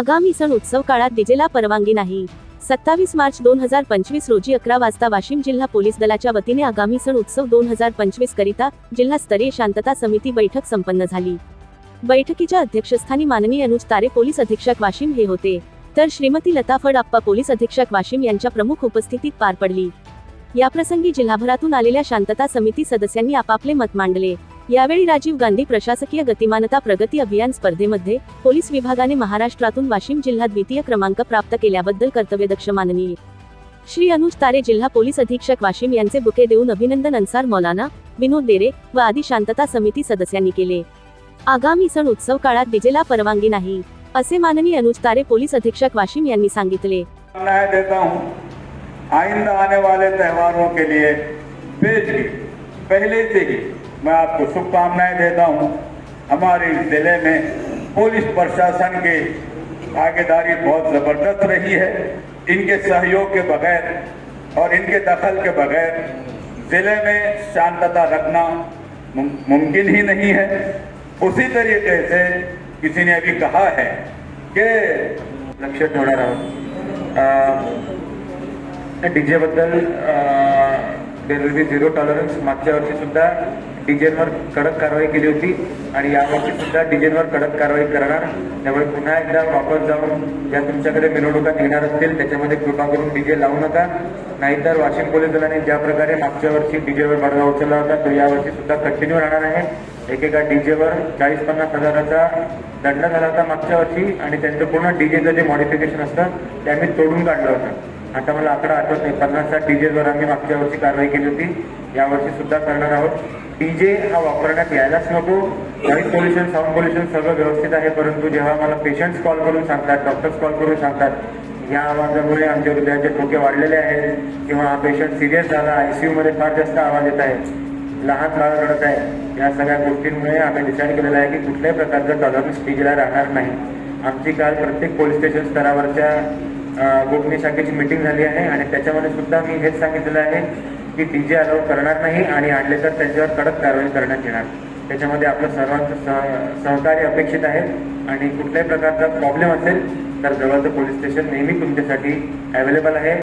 आगामी सण उत्सव काळात डीजेला परवानगी नाही. सत्तावीस मार्च दोन हजार पंचवीस रोजी अकरा वाजता वाशिम जिल्हा पोलीस दलाच्या वतीने आगामी सण उत्सव दोन हजार पंचवीस करिता जिल्हास्तरीय शांतता समिती बैठक संपन्न झाली. बैठकीच्या अध्यक्षस्थानी माननीय अनुज तारे पोलीस अधीक्षक वाशिम हे होते. तर श्रीमती लता फडआप्पा पोलीस अधीक्षक वाशिम यांच्या प्रमुख उपस्थितीत पार पडली. याप्रसंगी जिल्हाभरातून आलेल्या शांतता समिती सदस्यांनी आपापले मत मांडले. यावेळी राजीव गांधी प्रशासकीय गतिमानता प्रगती अभियान स्पर्धेमध्ये पोलीस विभागाने महाराष्ट्रातून वाशिम जिल्हा द्वितीय क्रमांक प्राप्त केल्याबद्दल कर्तव्यदक्ष माननीय श्री अनुज तारे जिल्हा पोलीस अधीक्षक वाशिम यांचे बुके देऊन अभिनंदन अन्सार मौलाना विनोद देरे व आदी शांतता समिती सदस्यांनी केले. आगामी सण उत्सव काळात डीजेला परवानगी नाही असे माननीय अनुज तारे पोलीस अधीक्षक वाशिम यांनी सांगितले. देता आइंदा आने वाले त्योहारों के लिए पहले से ही मैं आपको शुभकामनाएँ देता हूँ। हमारे ज़िले में पुलिस प्रशासन की भागीदारी बहुत ज़बरदस्त रही है। इनके सहयोग के बगैर और इनके दखल के बगैर ज़िले में शांतता रखना मुमकिन ही नहीं है। उसी तरीके से किसी ने अभी कहा है कि लक्ष ठेवणार आहोत D जेबद्दल there will be zero tolerance मागच्या वर्षी सुद्धा कडक कारवाई केली होती आणि यावर्षी सुद्धा डीजेवर कडक कारवाई करणार. त्यामुळे पुन्हा एकदा वापस जाऊन ज्या तुमच्याकडे मिरवणुका निघणार असतील त्याच्यामध्ये कृपा करून डीजे लावू नका. नाहीतर वाशिम पोलीस दलाने ज्या प्रकारे मागच्या वर्षी डीजेवर बडगा उचलला होता तो यावर्षी सुद्धा कंटिन्यू राहणार आहे. एकेका डीजेवर चाळीस पन्नास हजाराचा दंड झाला होता मागच्या वर्षी आणि त्यांचं पूर्ण डीजेचं जे मॉडिफिकेशन असतं ते आम्ही तोडून काढलं होतं. आता मला आकडा आठवत नाही. पन्नास साठ डीजेवर आम्ही मागच्या वर्षी कारवाई केली होती. यावर्षी सुद्धा करणार आहोत. डीजे हा वापरण्यात यायलाच नको. नॉईज पोल्युशन साऊंड पोल्युशन सगळं व्यवस्थित आहे. परंतु जेव्हा मला पेशंट्स कॉल करून सांगतात डॉक्टर्स कॉल करून सांगतात या आवाजामुळे आमच्या हृदयाचे ठोके वाढलेले आहेत किंवा हा पेशंट सिरियस झाला आय सी यूमध्ये फार जास्त आवाज येत आहे लहान बाळ रडत आहे या सगळ्या गोष्टींमुळे आम्ही डिसाईड केलेलं आहे की कुठल्याही प्रकारचं टॉलरन्स डीजेला राहणार नाही. आमची काल प्रत्येक पोलीस स्टेशन स्तरावरच्या गोपनीय शाखेची मीटिंग झाली आहे आणि त्याच्यामध्ये सुद्धा मी हेच सांगितलेलं आहे की डीजे अलाउ करणार नाही आणि आणले तर त्यांच्यावर कडक कारवाई करण्यात येणार. त्याच्यामध्ये आपलं सर्वांचं सह सहकार्य अपेक्षित आहे आणि कुठल्याही प्रकारचा प्रॉब्लेम असेल तर जवळचं पोलीस स्टेशन नेहमी तुमच्यासाठी अवेलेबल आहे.